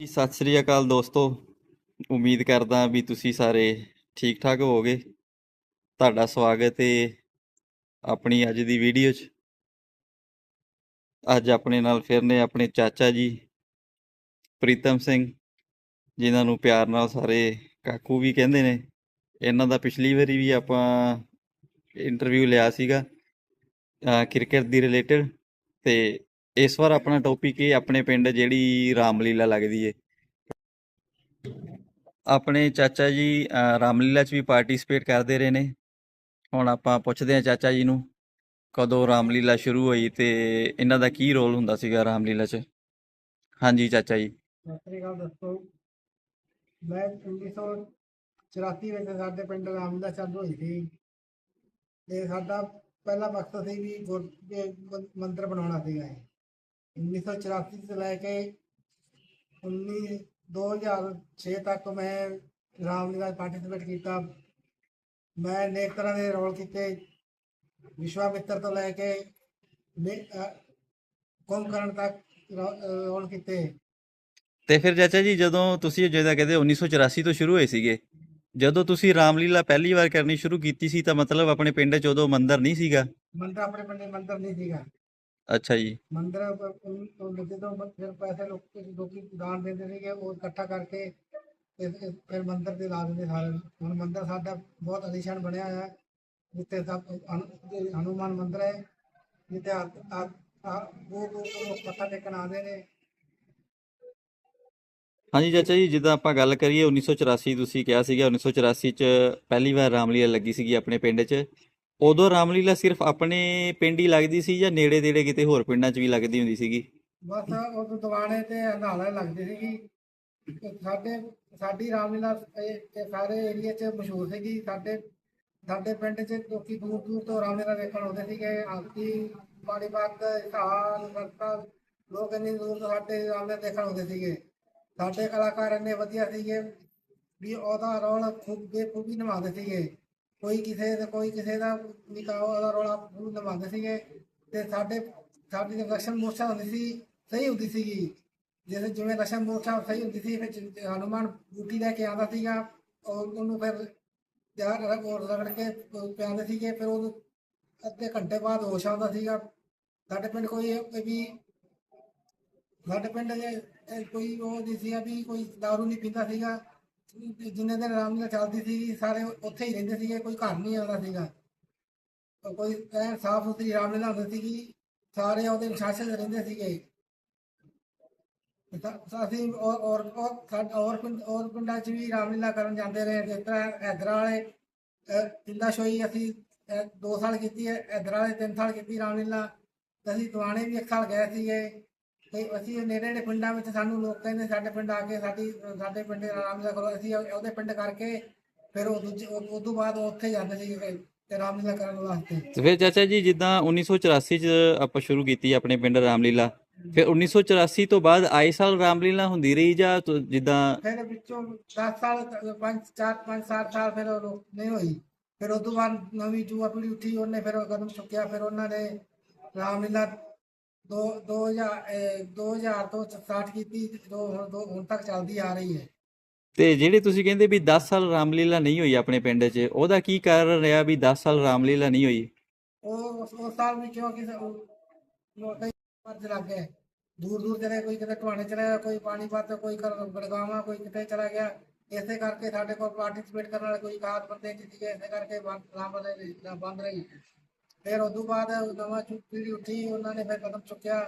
ਜੀ, ਸਤਿ ਸ੍ਰੀ ਅਕਾਲ ਦੋਸਤੋ। ਉਮੀਦ ਕਰਦਾ ਵੀ ਤੁਸੀਂ ਸਾਰੇ ਠੀਕ ਠਾਕ ਹੋਵੋਗੇ। ਤੁਹਾਡਾ ਸਵਾਗਤ ਹੈ ਆਪਣੀ ਅੱਜ ਦੀ ਵੀਡੀਓ 'ਚ। ਅੱਜ ਆਪਣੇ ਨਾਲ ਫਿਰ ਨੇ ਆਪਣੇ ਚਾਚਾ ਜੀ ਪ੍ਰੀਤਮ ਸਿੰਘ ਜਿਨ੍ਹਾਂ ਨੂੰ ਪਿਆਰ ਨਾਲ ਸਾਰੇ ਕਾਕੂ ਵੀ ਕਹਿੰਦੇ ਨੇ। ਇਹਨਾਂ ਦਾ ਪਿਛਲੀ ਵਾਰੀ ਵੀ ਆਪਾਂ ਇੰਟਰਵਿਊ ਲਿਆ ਸੀਗਾ ਕ੍ਰਿਕਟ ਦੀ ਰਿਲੇਟਡ ਤੇ ਇਸ ਵਾਰ ਆਪਣਾ ਟੌਪਿਕ ਇਹ ਆਪਣੇ ਪਿੰਡ ਜਿਹੜੀ ਰਾਮਲੀਲਾ ਲੱਗਦੀ ਏ। ਆਪਣੇ ਚਾਚਾ ਜੀ ਅਹ, ਰਾਮਲੀਲਾ 'ਚ ਵੀ ਪਾਰਟਿਸਿਪੇਟ ਕਰਦੇ ਰਹੇ ਨੇ। ਹੁਣ ਆਪਾਂ ਪੁੱਛਦੇ ਹਾਂ ਚਾਚਾ ਜੀ ਨੂੰ ਕਦੋਂ ਰਾਮਲੀਲਾ ਸ਼ੁਰੂ ਹੋਈ ਤੇ ਇਹਨਾਂ ਦਾ ਕੀ ਰੋਲ ਹੁੰਦਾ ਸੀਗਾ ਰਾਮਲੀਲਾ 'ਚ? ਹਾਂਜੀ ਚਾਚਾ ਜੀ। ਸਤਿ ਸ੍ਰੀ ਅਕਾਲ ਦੋਸਤੋ। ਮੈਂ 1984 ਵਿੱਚ ਸਾਡੇ ਪਿੰਡ ਰਾਮਦਾ ਚਾਲੂ ਹੋਈ ਸੀ। ਤੇ ਸਾਡਾ ਪਹਿਲਾ ਮਕਸਦ ਸੀ ਵੀ ਗੁਰ ਇਹ ਮੰਦਿਰ ਬਣਾਉਣਾ ਸੀਗਾ ਇਹ। 1984 ਤੋਂ ਲੈ ਕੇ 19 2006 ਤੱਕ ਮੈਂ ਰਾਮਲੀਲਾ ਪਾਰਟਿਸਿਪੇਟ ਕੀਤਾ। ਮੈਂ ਅਨੇਕ ਤਰ੍ਹਾਂ ਦੇ ਰੋਲ ਕੀਤੇ। ਵਿਸ਼ਵਾਮਿੱਤਰ ਤੋਂ ਲੈ ਕੇ ਕੁੰਭਕਰਨ ਤੱਕ ਰੋਲ ਕੀਤੇ। ਤੇ ਫਿਰ ਚਾਚਾ ਜੀ ਜਦੋਂ ਤੁਸੀਂ ਜਿਹਦਾ ਕਹਿੰਦੇ 1984 ਤੋਂ ਸ਼ੁਰੂ ਹੋਏ ਸੀਗੇ ਜਦੋਂ ਤੁਸੀਂ ਰਾਮਲੀਲਾ ਪਹਿਲੀ ਵਾਰ ਕਰਨੀ ਸ਼ੁਰੂ ਕੀਤੀ ਸੀ ਤਾਂ ਮਤਲਬ ਆਪਣੇ ਪਿੰਡ 'ਚ ਉਦੋਂ ਮੰਦਿਰ ਨਹੀਂ ਸੀਗਾ? ਮੰਦਰ ਆਪਣੇ ਪਿੰਡ ਮੰਦਰ ਨਹੀਂ ਸੀਗਾ। ਅੱਛਾ ਜੀ। ਮੰਦਰ ਜਦੋਂ ਮ- ਫਿਰ ਪੈਸੇ ਲੋਕ ਲੋਕੀ ਦਾਨ ਦਿੰਦੇ ਸੀਗੇ ਉਹ ਇਕੱਠਾ ਕਰਕੇ ਤੇ ਫਿਰ ਫਿਰ ਮੰਦਰ ਤੇ ਲਾ ਦਿੰਦੇ ਸਾਰੇ। ਹੁਣ ਮੰਦਰ ਸਾਡਾ ਬਹੁਤ ਅਲੀਸ਼ਾਨ ਬਣਿਆ ਹੋਇਆ ਹੈ ਜਿੱਥੇ ਸਭ ਹਨੂਮਾਨ ਮੰਦਰ ਹੈ ਜਿੱਥੇ ਆ ਉਹ ਲੋਕ ਮੱਥਾ ਟੇਕਣ ਆਉਂਦੇ ਨੇ। ਹਾਂਜੀ ਚਾਚਾ ਜੀ ਜਿੱਦਾਂ ਆਪਾਂ ਗੱਲ ਕਰੀਏ 1984 ਤੁਸੀਂ ਕਿਹਾ ਸੀਗਾ 1984 ਚ ਪਹਿਲੀ ਵਾਰ ਰਾਮਲੀਲਾ ਲੱਗੀ ਸੀਗੀ ਆਪਣੇ ਪਿੰਡ 'ਚ। ਉਦੋਂ ਰਾਮਲੀਲਾ ਸਿਰਫ ਆਪਣੇ ਪਿੰਡ ਹੀ ਲੱਗਦੀ ਸੀ ਜਾਂ ਨੇੜੇ ਤੇੜੇ ਕਿਤੇ ਹੋਰ ਪਿੰਡਾਂ 'ਚ ਵੀ ਲੱਗਦੀ ਹੁੰਦੀ ਸੀਗੀ? ਬਸ ਉਹ ਦਿਵਾਣੇ ਤੇ ਹੰਡਾਲਾ ਲੱਗਦੀ ਸੀਗੀ। ਤੇ ਸਾਡੇ, ਸਾਡੀ ਰਾਮਲੀਲਾ ਇਹ ਇਹ ਸਾਰੇ ਏਰੀਆ 'ਚ ਮਸ਼ਹੂਰ ਸੀਗੀ। ਸਾਡੇ ਸਾਡੇ ਪਿੰਡ 'ਚ ਲੋਕੀ ਦੂਰ ਦੂਰ ਤੋਂ ਰਾਮਲੀਲਾ ਦੇਖਣ ਆਉਂਦੇ ਸੀਗੇ। ਆਂਤੀ ਪਾਣੀ ਬਾਗ ਹਾਲ ਵਰਤਾ ਲੋਕ ਇੰਨੀ ਦੂਰ ਤੋਂ ਸਾਡੇ ਰਾਮਲੀਲਾ ਦੇਖਣ ਆਉਂਦੇ ਸੀਗੇ। ਸਾਡੇ ਕਲਾਕਾਰ ਇੰਨੇ ਵਧੀਆ ਸੀਗੇ ਵੀ ਉਹਦਾ ਰੋਲ ਖੂਬ ਬੇਖੂਬੀ ਨਿਭਾਉਂਦੇ ਸੀਗੇ। ਕੋਈ ਕਿਸੇ ਦਾ, ਕੋਈ ਕਿਸੇ ਦਾ ਨਿਕਾਹ ਉਹਦਾ ਰੋਲ ਖੂਬ ਨਿਭਾਉਂਦੇ ਸੀਗੇ ਤੇ ਸਾਡੇ, ਸਾਡੀ ਜੋ ਰਕਸ਼ਨ ਮੂਰਛਾ ਹੁੰਦੀ ਸੀ, ਸਹੀ ਹੁੰਦੀ ਸੀਗੀ। ਜਿਵੇਂ ਜਿਵੇਂ ਰਕਸ਼ਨ ਮੂਰਛਾ ਸਹੀ ਹੁੰਦੀ ਸੀ, ਫਿਰ ਜ- ਹਨੂਮਾਨ ਬੂਟੀ ਲੈ ਕੇ ਆਉਂਦਾ ਸੀਗਾ ਔਰ ਉਹਨੂੰ ਫਿਰ ਯਾਰ ਰਗੜ ਰਗੜ ਕੇ ਪਿਆਉਂਦੇ ਸੀਗੇ, ਫਿਰ ਉਹਨੂੰ ਅੱਧੇ ਘੰਟੇ ਬਾਅਦ ਹੋਸ਼ ਆਉਂਦਾ ਸੀਗਾ। ਸਾਡੇ ਪਿੰਡ ਕੋਈ ਵੀ ਸਾਡੇ ਪਿੰਡ ਦੇ ਕੋਈ ਉਹ ਨਹੀਂ ਸੀਗਾ ਵੀ ਕੋਈ ਦਾਰੂ ਨਹੀਂ ਪੀਂਦਾ ਸੀਗਾ। ਜਿੰਨੇ ਦਿਨ ਰਾਮਲੀਲਾ ਚੱਲਦੀ ਸੀ, ਸਾਰੇ ਉੱਥੇ ਹੀ ਰਹਿੰਦੇ ਸੀਗੇ, ਕੋਈ ਘਰ ਨਹੀਂ ਆਉਂਦਾ ਸੀਗਾ। ਕੋਈ ਐਨ ਸਾਫ਼ ਸੁਥਰੀ ਰਾਮਲੀਲਾ ਹੁੰਦੀ ਸੀਗੀ, ਸਾਰੇ ਉਹਦੇ ਅਨੁਸ਼ਾਸਨ ਰਹਿੰਦੇ ਸੀਗੇ। ਅਸੀਂ ਔਰ ਔਰ ਔਰ ਔਰ ਪਿੰਡ ਔਰ ਪਿੰਡਾਂ 'ਚ ਵੀ ਰਾਮਲੀਲਾ ਕਰਨ ਜਾਂਦੇ ਰਹੇ। ਜਿਸ ਤਰ੍ਹਾਂ ਹੈਦਰਾ ਵਾਲੇ ਪਿੰਡਾ ਸ਼ੋਈ ਅਸੀਂ 2 ਸਾਲ ਕੀਤੀ ਹੈ। ਹੈਦਰਾ ਵਾਲੇ 3 ਸਾਲ ਕੀਤੀ ਰਾਮਲੀਲਾ ਅਸੀਂ ਦੁਆਣੇ ਵੀ ਇੱਕ ਸਾਲ ਗਏ ਸੀਗੇ। ਤੇ ਅਸੀਂ ਨੇੜੇ ਨੇੜੇ ਪਿੰਡਾਂ ਵਿੱਚ ਸਾਨੂੰ ਲੋਕ ਕਹਿੰਦੇ ਸਾਡੇ ਪਿੰਡ ਆ ਕੇ ਸਾਡੀ ਸਾਡੇ ਪਿੰਡ ਰਾਮਲੀਲਾ ਕਰੋ। ਅਸੀਂ ਉਹ- ਉਹਦੇ ਪਿੰਡ ਕਰਕੇ ਫਿਰ ਉਹ ਦੂਜੇ ਉਹ ਉਹ ਤੋਂ ਬਾਅਦ ਉੱਥੇ ਜਾਂਦੇ ਸੀ ਤੇ ਰਾਮਲੀਲਾ ਕਰਨ ਵਾਸਤੇ। ਤੇ ਫਿਰ ਚਾਚਾ ਜੀ ਜਿੱਦਾਂ 1984 ਚ ਆਪਾਂ ਸ਼ੁਰੂ ਕੀਤੀ ਆਪਣੇ ਪਿੰਡ ਰਾਮਲੀਲਾ ਫਿਰ 1984 ਤੋਂ ਬਾਅਦ ਆਏ ਸਾਲ ਰਾਮਲੀਲਾ ਹੁੰਦੀ ਰਹੀ ਜਾਂ ਤੁ- ਜਿੱਦਾਂ ਫਿਰ ਵਿੱਚੋਂ 10 ਸਾਲ 5 4 5 7 ਸਾਲ ਫਿਰ ਉਹ ਨਹੀਂ ਹੋਈ। ਫਿਰ ਉਸ ਤੋਂ ਬਾਅਦ ਨਵੀਂ ਜੂਆ ਪੀੜੀ ਉੱਠੀ ਉਹਨੇ ਫਿਰ ਉਹ ਕਦਮ ਚੁੱਕਿਆ ਫਿਰ ਉਹਨਾਂ ਨੇ ਰਾਮਲੀਲਾ ਦੋ 2000 2000 ਤੋਂ ਸਟਾਰਟ ਕੀਤੀ ਜੋ ਹੁਣ ਦੋ ਹੁਣ ਤੱਕ ਚੱਲਦੀ ਆ ਰਹੀ ਹੈ। ਤੇ ਜਿਹੜੇ ਤੁਸੀਂ ਕਹਿੰਦੇ ਵੀ 10 ਸਾਲ ਰਾਮਲੀਲਾ ਨਹੀਂ ਹੋਈ ਆਪਣੇ ਪਿੰਡ 'ਚ ਉਹਦਾ ਕੀ ਕਾਰਨ ਰਿਹਾ ਵੀ 10 ਸਾਲ ਰਾਮਲੀਲਾ ਨਹੀਂ ਹੋਈ? ਉਹ ਉਸ ਸਾਲ ਵੀ ਕਿਉਂ ਕਿਸੇ ਲੋਕਾਂ ਮਰਜ ਲੱਗ ਗਏ। ਦੂਰ ਦੂਰ ਚਲੇ ਕੋਈ ਕਿਤੇ ਟਵਾਣੇ ਚਲਾ ਗਿਆ ਕੋਈ ਪਾਣੀਪਤ ਕੋਈ ਕਰ- ਬੜਗਾਵਾਂ ਕੋਈ ਕਿਤੇ ਚਲਾ ਗਿਆ। ਇਸੇ ਕਰਕੇ ਸਾਡੇ ਕੋਲ ਪਾਰਟਿਸਿਪੇਟ ਕਰਨ ਵਾਲੇ ਕੋਈ ਖਾਸ ਬੰਦੇ ਨਹੀਂ ਸੀਗੇ ਇਸੇ ਕਰਕੇ ਬੰਦ ਰਾਮ ਰਹੀ ਬੰਦ ਰਹੀ। ਫਿਰ ਉਦੋਂ ਬਾਅਦ ਨਵਾਂ ਪੀੜ੍ਹੀ ਉੱਠੀ ਉਹਨਾਂ ਨੇ ਫਿਰ ਕਦਮ ਚੁੱਕਿਆ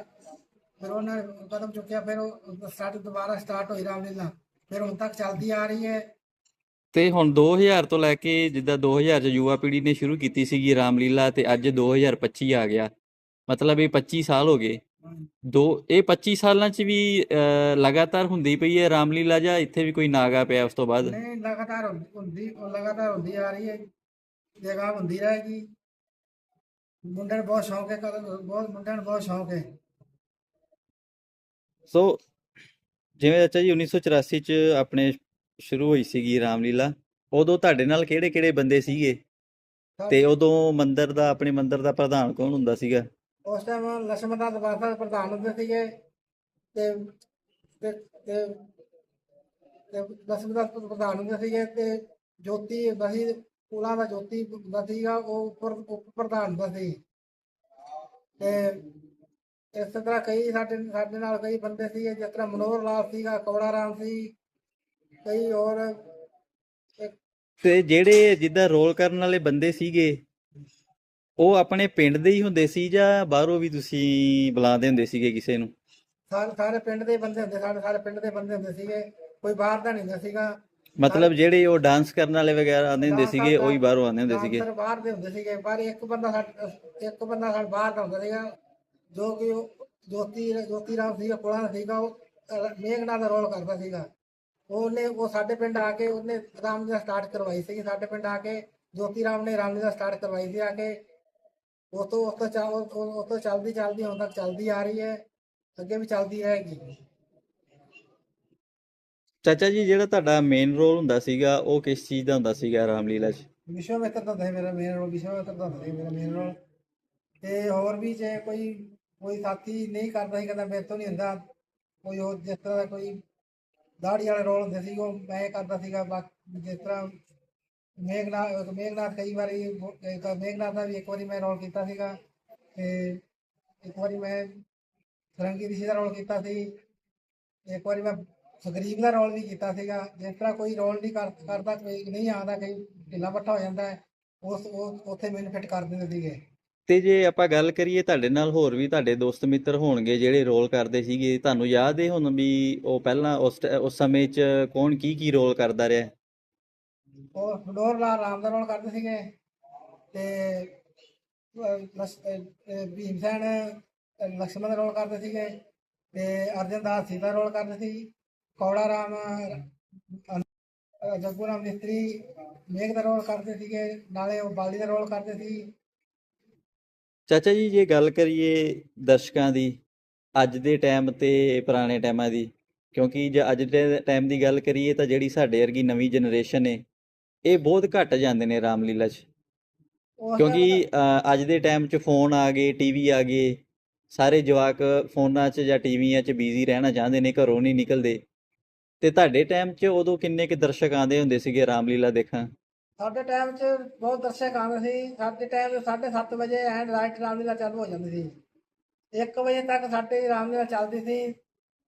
ਫਿਰ ਉਹਨਾਂ ਨੇ ਕਦਮ ਚੁੱਕਿਆ ਫਿਰ ਉਹ ਸਟਾਰਟ ਦੁਬਾਰਾ ਸਟਾਰਟ ਹੋਈ ਰਾਮਲੀਲਾ ਫਿਰ ਹੁਣ ਤੱਕ ਚੱਲਦੀ ਆ ਰਹੀ ਹੈ। ਤੇ ਹੁਣ 2000 ਤੋਂ ਲੈ ਕੇ ਜਿੱਦਾਂ 2000 ਚ ਯੁਵਾ ਪੀੜ੍ਹੀ ਨੇ ਸ਼ੁਰੂ ਕੀਤੀ ਸੀਗੀ ਰਾਮਲੀਲਾ ਤੇ ਅੱਜ 2025 ਆ ਗਿਆ। ਮਤਲਬ ਇਹ 25 ਸਾਲ ਹੋ ਗਏ। ਦੋ ਇਹ 25 ਸਾਲਾਂ ਚ ਵੀ ਲਗਾਤਾਰ ਹੁੰਦੀ ਪਈ ਹੈ ਰਾਮਲੀਲਾ ਜਾਂ ਇੱਥੇ ਵੀ ਕੋਈ ਨਾਗਾ ਪਿਆ ਉਸ ਤੋਂ ਬਾਅਦ? ਨਹੀਂ ਲਗਾਤਾਰ ਹੁੰਦੀ ਲਗਾਤਾਰ ਹੁੰਦੀ ਆ ਰਹੀ ਹੈ। ਜਗ੍ਹਾ ਹੁੰਦੀ ਰਹੇਗੀ। ਮੁੰਡਿਆਂ ਬਹੁਤ ਸ਼ੌਂਕ ਹੈ ਕਦੋਂ ਬਹੁਤ ਮੁੰਡਿਆਂ ਨੂੰ ਬਹੁਤ ਸ਼ੌਂਕ ਹੈ। ਸੋ ਜਿਵੇਂ ਅੱਛਾ ਜੀ 1984 ਚ ਆਪਣੇ ਸ਼ੁਰੂ ਹੋਈ ਸੀਗੀ ਰਾਮਲੀਲਾ ਉਦੋਂ ਤੁਹਾਡੇ ਨਾਲ ਕਿਹੜੇ ਕਿਹੜੇ ਬੰਦੇ ਸੀਗੇ? ਤੇ ਉਦੋਂ ਮੰਦਿਰ ਦਾ ਆਪਣੇ ਮੰਦਿਰ ਦਾ ਪ੍ਰਧਾਨ ਕੌਣ ਹੁੰਦਾ ਸੀਗਾ? ਉਸ ਟਾਈਮ ਲక్ష్ਮਣਾ ਦਵਾਸਾ ਪ੍ਰਧਾਨ ਹੁੰਦੇ ਸੀਗੇ। ਤੇ ਤੇ ਤੇ ਲక్ష్ਮਣਾ ਪ੍ਰਧਾਨ ਹੁੰਦੇ ਸੀਗੇ ਤੇ ਜੋਤੀ ਬਹੀ ਸੀ ਕੁਲਾਂ ਦਾ ਜੋਤੀ ਹੁੰਦਾ ਸੀਗਾ ਉਹ ਉੱਪਰ ਉਪ ਪ੍ਰਧਾਨ ਹੁੰਦਾ ਸੀ। ਤੇ ਇਸ ਤਰ੍ਹਾਂ ਕਈ ਸਾਡੇ ਸਾਡੇ ਨਾਲ ਕਈ ਬੰਦੇ ਸੀਗੇ ਜਿਸ ਤਰ੍ਹਾਂ ਮਨੋਹਰ ਲਾਲ ਸੀਗਾ ਕੌੜਾ ਰਾਮ ਸੀ ਕਈ ਹੋਰ ਤੇ ਜਿਹੜੇ ਜਿੱਦਾਂ ਰੋਲ ਕਰਨ ਵਾਲੇ ਬੰਦੇ ਸੀਗੇ ਉਹ ਆਪਣੇ ਪਿੰਡ ਦੇ ਹੀ ਹੁੰਦੇ ਸੀ ਜਾਂ ਬਾਹਰੋਂ ਵੀ ਤੁਸੀਂ ਬੁਲਾਉਂਦੇ ਹੁੰਦੇ ਸੀਗੇ ਕਿਸੇ ਨੂੰ? ਸਾਰੇ ਸਾਰੇ ਪਿੰਡ ਦੇ ਬੰਦੇ ਹੁੰਦੇ ਸਾਡੇ ਸਾਰੇ ਪਿੰਡ ਦੇ ਬੰਦੇ ਹੁੰਦੇ ਸੀਗੇ। ਕੋਈ ਬਾਹਰ ਦਾ ਨਹੀਂ ਹੁੰਦਾ ਸੀਗਾ। ਮਤਲਬ ਜਿਹੜੇ ਉਹ ਡਾਂਸ ਕਰਨ ਵਾਲੇ ਵਗੈਰਾ ਆਉਂਦੇ ਹੁੰਦੇ ਸੀਗੇ ਉਹ ਬਾਹਰੋਂ ਆਉਂਦੇ ਹੁੰਦੇ ਸੀਗੇ। ਡਾਂਸਰ ਬਾਹਰ ਦੇ ਹੁੰਦੇ ਸੀਗੇ ਪਰ ਇੱਕ ਬੰਦਾ ਸਾਡ- ਇੱਕ ਬੰਦਾ ਸਾਡਾ ਬਾਹਰ ਦਾ ਹੁੰਦਾ ਸੀਗਾ ਜੋ ਕਿ ਉਹ ਜੋਤੀ ਜੋਤੀ ਰਾਮ ਸੀਗਾ ਕੋਲਾਂ ਦਾ ਸੀਗਾ ਉਹ ਅਹ, ਮੇਘਨਾਥ ਦਾ ਰੋਲ ਕਰਦਾ ਸੀਗਾ। ਉਹਨੇ ਉਹ ਸਾਡੇ ਪਿੰਡ ਆ ਕੇ ਉਹਨੇ ਰਾਮਲੀਲਾ ਸਟਾਰਟ ਕਰਵਾਈ ਸੀ ਸਾਡੇ ਪਿੰਡ ਆ ਕੇ ਜੋਤੀ ਰਾਮ ਨੇ ਰਾਮਲੀਲਾ ਸਟਾਰਟ ਕਰਵਾਈ ਸੀ ਆ ਕੇ ਉਹ ਤੋਂ ਉਹ ਤੋਂ ਚੱਲਦੀ ਚੱਲਦੀ ਹੁਣ ਤੱਕ ਚੱਲਦੀ ਆ ਰਹੀ ਹੈ ਅੱਗੇ ਵੀ ਚੱਲਦੀ ਰਹੇਗੀ। ਚਾਚਾ ਜੀ, ਜਿਹੜਾ ਤੁਹਾਡਾ ਮੇਨ ਰੋਲ ਹੁੰਦਾ ਸੀਗਾ, ਉਹ ਕਿਸ ਚੀਜ਼ ਦਾ ਹੁੰਦਾ ਸੀਗਾ ਰਾਮਲੀਲਾ 'ਚ? ਵਿਸ਼ਵਮਿੱਤਰ ਦਾ ਹੁੰਦਾ ਸੀ ਮੇਰਾ ਮੇਨ ਰੋਲ ਵਿਸ਼ਵਮਿੱਤਰ ਦਾ ਹੁੰਦਾ ਸੀ ਮੇਰਾ ਮੇਨ ਰੋਲ ਤੇ ਹੋਰ ਵੀ ਜੇ ਕੋਈ ਕੋਈ ਸਾਥੀ ਨਹੀਂ ਕਰਦਾ ਸੀ, ਕਹਿੰਦਾ ਮੇਰੇ ਤੋਂ ਨਹੀਂ ਹੁੰਦਾ। ਕੋਈ ਹੋਰ ਜਿਸ ਤਰ੍ਹਾਂ ਦਾ ਕੋਈ ਦਾੜੀ ਵਾਲੇ ਰੋਲ ਹੁੰਦੇ ਸੀ, ਉਹ ਮੈਂ ਕਰਦਾ ਸੀਗਾ। ਬਾਕੀ ਜਿਸ ਤਰ੍ਹਾਂ ਮੇਘਨਾਥ ਮੇਘਨਾਥ ਕਈ ਵਾਰੀ ਮੇਘਨਾਥ ਦਾ ਵੀ ਇੱਕ ਵਾਰੀ ਮੈਂ ਰੋਲ ਕੀਤਾ ਸੀਗਾ। ਤੇ ਇੱਕ ਵਾਰੀ ਮੈਂ ਸਰੰਗੀ ਰਿਸ਼ੀ ਦਾ ਰੋਲ ਕੀਤਾ ਸੀ। ਇੱਕ ਵਾਰੀ ਮੈਂ ਸੁਗਰੀਵ ਦਾ ਰੋਲ ਵੀ ਕੀਤਾ ਸੀਗਾ। ਜਿਸ ਤਰ੍ਹਾਂ ਕੋਈ ਰੋਲ ਨਹੀਂ ਕਰ ਕਰਦਾ ਕੋਈ ਨਹੀਂ ਆਉਂਦਾ ਕਈ ਢਿੱਲਾ ਮੱਠਾ ਹੋ ਜਾਂਦਾ ਹੈ ਉਸ ਉਹ ਉੱਥੇ ਮੈਨੂੰ ਫਿੱਟ ਕਰ ਦਿੰਦੇ ਸੀਗੇ। ਤੇ ਜੇ ਆਪਾਂ ਗੱਲ ਕਰੀਏ ਤੁਹਾਡੇ ਨਾਲ ਹੋਰ ਵੀ ਤੁਹਾਡੇ ਦੋਸਤ ਮਿੱਤਰ ਹੋਣਗੇ ਜਿਹੜੇ ਰੋਲ ਕਰਦੇ ਸੀਗੇ ਤੁਹਾਨੂੰ ਯਾਦ ਹੈ ਹੁਣ ਵੀ ਉਹ ਪਹਿਲਾਂ ਉਸ ਟ- ਉਸ ਸਮੇਂ 'ਚ ਕੌਣ ਕੀ ਕੀ ਰੋਲ ਕਰਦਾ ਰਿਹਾ? ਉਹ ਫਡੋਰ ਲਾਲ ਰਾਮ ਦਾ ਰੋਲ ਕਰਦੇ ਸੀਗੇ ਤੇ ਅਹ, ਲਸ- ਅਹ, ਅਹ, ਭੀਮਸੈਨ ਅਹ, ਲਕਸ਼ਮਣ ਦਾ ਰੋਲ ਕਰਦੇ ਸੀਗੇ ਤੇ ਅਰਜਨ ਦਾਸ ਸੀਤਾ ਰੋਲ ਕਰਦੇ ਸੀ। ਕੌੜਾ ਰਾਮ ਜੱਗੂ ਰਾਮ ਮਿਸਤਰੀ ਮੇਘ ਦਾ ਰੋਲ ਕਰਦੇ ਸੀਗੇ ਨਾਲੇ ਉਹ ਬਾਲੀ ਦਾ ਰੋਲ ਕਰਦੇ ਸੀ। ਚਾਚਾ ਜੀ ਜੇ ਗੱਲ ਕਰੀਏ ਦਰਸ਼ਕਾਂ ਦੀ ਅੱਜ ਦੇ ਟਾਈਮ ਤੇ ਪੁਰਾਣੇ ਟਾਈਮਾਂ ਦੀ ਕਿਉਂਕਿ ਜੇ ਅੱਜ ਦੇ ਟਾਈਮ ਦੀ ਗੱਲ ਕਰੀਏ ਤਾਂ ਜਿਹੜੀ ਸਾਡੇ ਵਰਗੀ ਨਵੀਂ ਜਨਰੇਸ਼ਨ ਹੈ ਇਹ ਬਹੁਤ ਘੱਟ ਜਾਂਦੇ ਨੇ ਰਾਮਲੀਲਾ 'ਚ। ਉਸ ਕਿਉਂਕਿ ਅੱਜ ਦੇ ਟਾਈਮ 'ਚ ਫੋਨ ਆ ਗਏ ਟੀਵੀ ਆ ਗਏ ਸਾਰੇ ਜਵਾਕ ਫੋਨਾਂ 'ਚ ਜਾਂ ਟੀਵੀਆਂ 'ਚ ਬਿਜ਼ੀ ਰਹਿਣਾ ਚਾਹੁੰਦੇ ਨੇ ਘਰੋਂ ਨਹੀਂ ਨਿਕਲਦੇ। ਤੇ ਤੁਹਾਡੇ ਟਾਈਮ 'ਚ ਉਦੋਂ ਕਿੰਨੇ ਕੁ ਦਰਸ਼ਕ ਆਉਂਦੇ ਹੁੰਦੇ ਸੀਗੇ ਰਾਮਲੀਲਾ ਦੇਖਣ? ਸਾਡੇ ਟਾਈਮ 'ਚ ਬਹੁਤ ਦਰਸ਼ਕ ਆਉਂਦੇ ਸੀ। ਸਾਡੇ ਟਾਈਮ 7:30 ਵਜੇ ਐਂਡ ਰਾਈਟ ਰਾਮਲੀਲਾ ਚਾਲੂ ਹੋ ਜਾਂਦੀ ਸੀ। 1 ਵਜੇ ਤੱਕ ਸਾਡੇ ਰਾਮਲੀਲਾ ਚੱਲਦੀ ਸੀ।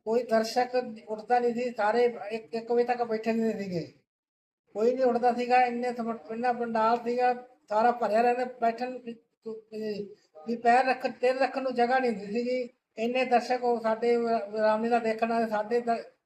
ਕੋਈ ਦਰਸ਼ਕ ਉੱਠਦਾ ਨਹੀਂ ਸੀ। ਸਾਰੇ 1 ਵਜੇ ਤੱਕ ਬੈਠੇ ਨਹੀਂ ਸੀਗੇ। ਕੋਈ ਨਹੀਂ ਉੱਠਦਾ ਸੀਗਾ। ਇੰਨੇ ਇੰਨਾ ਪੰਡਾਲ ਸੀਗਾ। ਸਾਰਾ ਭਰਿਆ ਰਹਿੰਦਾ। ਬੈਠਣ ਵੀ- ਪੈਰ ਰੱਖਣ ਤੇਰ ਰੱਖਣ ਨੂੰ ਜਗ੍ਹਾ ਨਹੀਂ ਹੁੰਦੀ ਸੀਗੀ। ਇੰਨੇ ਦਰਸ਼ਕ ਉਹ ਸਾਡੇ ਰਾਮਲੀਲਾ ਦੇਖਣ ਵਾਲੇ ਸਾਡੇ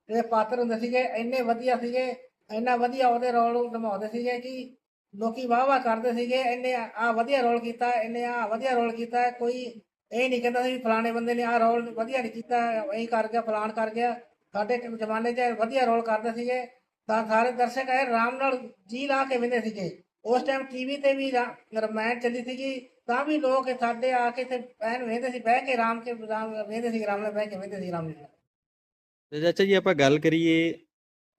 ਦ- ਜਿਹੜੇ ਪਾਤਰ ਹੁੰਦੇ ਸੀਗੇ, ਇੰਨੇ ਵਧੀਆ ਸੀਗੇ, ਇੰਨਾ ਵਧੀਆ ਉਹਦੇ ਰੋਲ ਨਿਭਾਉਂਦੇ ਸੀਗੇ ਕਿ ਲੋਕੀ ਵਾਹ ਵਾਹ ਕਰਦੇ ਸੀਗੇ, ਇੰਨੇ ਆ ਵਧੀਆ ਰੋਲ ਕੀਤਾ, ਇੰਨੇ ਆ ਵਧੀਆ ਰੋਲ ਕੀਤਾ, ਕੋਈ ਇਹ ਨਹੀਂ ਕਹਿੰਦਾ ਸੀ ਵੀ ਫਲਾਣੇ ਬੰਦੇ ਨੇ ਆ ਰੋਲ ਵਧੀਆ ਨਹੀਂ ਕੀਤਾ ਐਂ ਕਰ ਗਿਆ, ਫਲਾਣ ਕਰ ਗਿਆ। ਸਾਡੇ ਜ਼ਮਾਨੇ 'ਚ ਵਧੀਆ ਰੋਲ ਕਰਦੇ ਸੀਗੇ, ਤਾਂ ਸਾਰੇ ਦਰਸ਼ਕ ਇਹ ਰਾਮ ਨਾਲ ਜੀ ਲਾ ਕੇ ਵੇਂਦੇ ਸੀਗੇ। ਉਸ ਟਾਈਮ ਟੀਵੀ ਤੇ ਵੀ ਰਾ- ਰਮਾਇਣ ਚੱਲੀ ਸੀਗੀ, ਤਾਂ ਵੀ ਲੋਕ ਸਾਡੇ ਆ ਕੇ ਤੇ ਐਨ ਵੇਂਦੇ ਸੀ, ਬਹਿ ਕੇ ਰਾਮ ਕੇ ਰਾਮ ਵੇਂਦੇ ਸੀ ਰਾਮ ਨਾਲ ਬਹਿ ਕੇ ਵੇਂਦੇ ਸੀ ਰਾਮ ਨਾਲ। ਤੇ ਚਾਚਾ ਜੀ, ਆਪਾਂ ਗੱਲ ਕਰੀਏ,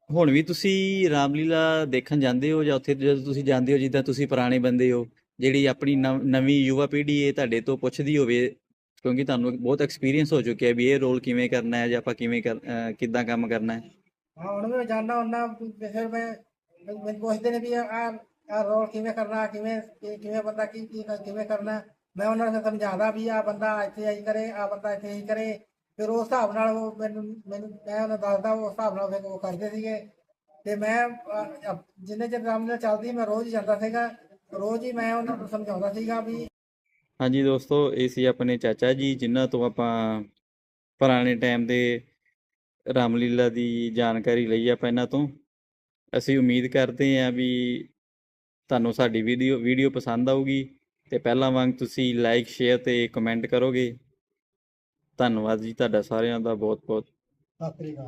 ਹੁਣ ਵੀ ਤੁਸੀਂ ਰਾਮਲੀਲਾ ਦੇਖਣ ਜਾਂਦੇ ਹੋ ਜਾਂ ਉੱਥੇ ਜਦੋਂ ਤੁਸੀਂ ਜਾਂਦੇ ਹੋ, ਜਿੱਦਾਂ ਤੁਸੀਂ ਪੁਰਾਣੇ ਬੰਦੇ ਹੋ, ਜਿਹੜੀ ਆਪਣੀ ਨਵੀਂ ਯੁਵਾ ਪੀੜ੍ਹੀ ਹੈ ਤੁਹਾਡੇ ਤੋਂ ਪੁੱਛਦੀ ਹੋਵੇ, ਕਿਉਂਕਿ ਤੁਹਾਨੂੰ ਬਹੁਤ ਐਕਸਪੀਰੀਅੰਸ ਹੋ ਚੁੱਕਿਆ ਵੀ ਇਹ ਰੋਲ ਕਿਵੇਂ ਕਰਨਾ ਹੈ ਜਾਂ ਆਪਾਂ ਕਿਵੇਂ ਕਰ ਕਿੱਦਾਂ ਕੰਮ ਕਰਨਾ ਹੈ? ਹਾਂ, ਹੁਣ ਮੈਂ ਜਾਣਦਾ ਹੁੰਦਾ ਫਿਰ ਮੈਂ ਮੈਨੂੰ ਪੁੱਛਦੇ ਨੇ ਵੀ ਆ ਆ ਰੋਲ ਕਿਵੇਂ ਕਰਨਾ, ਕਿਵੇਂ ਕਿਵੇਂ ਬੰਦਾ ਕੀ ਕਿਵੇਂ ਕਰਨਾ ਮੈਂ ਉਹਨਾਂ ਨੂੰ ਸਮਝਾਉਂਦਾ ਵੀ ਆ ਬੰਦਾ ਇੱਥੇ ਆਈ ਕਰੇ ਆ ਬੰਦਾ ਇੱਥੇ ਆਈ ਕਰੇ ਫਿਰ ਉਸ ਹਿਸਾਬ ਨਾਲ ਉਹ ਮੈਨੂੰ ਮੈਨੂੰ ਮੈਂ ਉਹਨਾਂ ਦੱਸਦਾ ਉਸ ਹਿਸਾਬ ਨਾਲ ਫਿਰ ਉਹ ਕਰਦੇ ਸੀਗੇ। ਤੇ ਮੈਂ ਅ, ਅ, ਜਿੰਨੇ ਚਿਰ ਰਾਮਲੀਲਾ ਚੱਲਦੀ ਮੈਂ ਰੋਜ਼ ਹੀ ਜਾਂਦਾ ਸੀਗਾ। ਰੋਜ਼ ਹੀ ਮੈਂ ਉਹਨਾਂ ਨੂੰ ਸਮਝਾਉਂਦਾ ਸੀਗਾ ਵੀ ਹਾਂਜੀ ਦੋਸਤੋ ਇਹ ਸੀ ਆਪਣੇ ਚਾਚਾ ਜੀ ਜਿਨ੍ਹਾਂ ਤੋਂ ਆਪਾਂ ਪੁਰਾਣੇ ਟਾਈਮ ਦੇ ਰਾਮਲੀਲਾ ਦੀ ਜਾਣਕਾਰੀ ਲਈ ਆਪਾਂ ਇਹਨਾਂ ਤੋਂ। ਅਸੀਂ ਉਮੀਦ ਕਰਦੇ ਹਾਂ ਵੀ ਤੁਹਾਨੂੰ ਸਾਡੀ ਵੀਡੀਓ ਵੀਡੀਓ ਪਸੰਦ ਆਊਗੀ। ਤੇ ਪਹਿਲਾਂ ਵਾਂਗ ਤੁਸੀਂ ਲਾਈਕ ਸ਼ੇਅਰ ਤੇ ਕਮੈਂਟ ਕਰੋਗੇ। ਧੰਨਵਾਦ ਜੀ ਤੁਹਾਡਾ ਸਾਰਿਆਂ ਦਾ ਬਹੁਤ ਬਹੁਤ ਸਤਿ ਸ੍ਰੀ ਅਕਾਲ।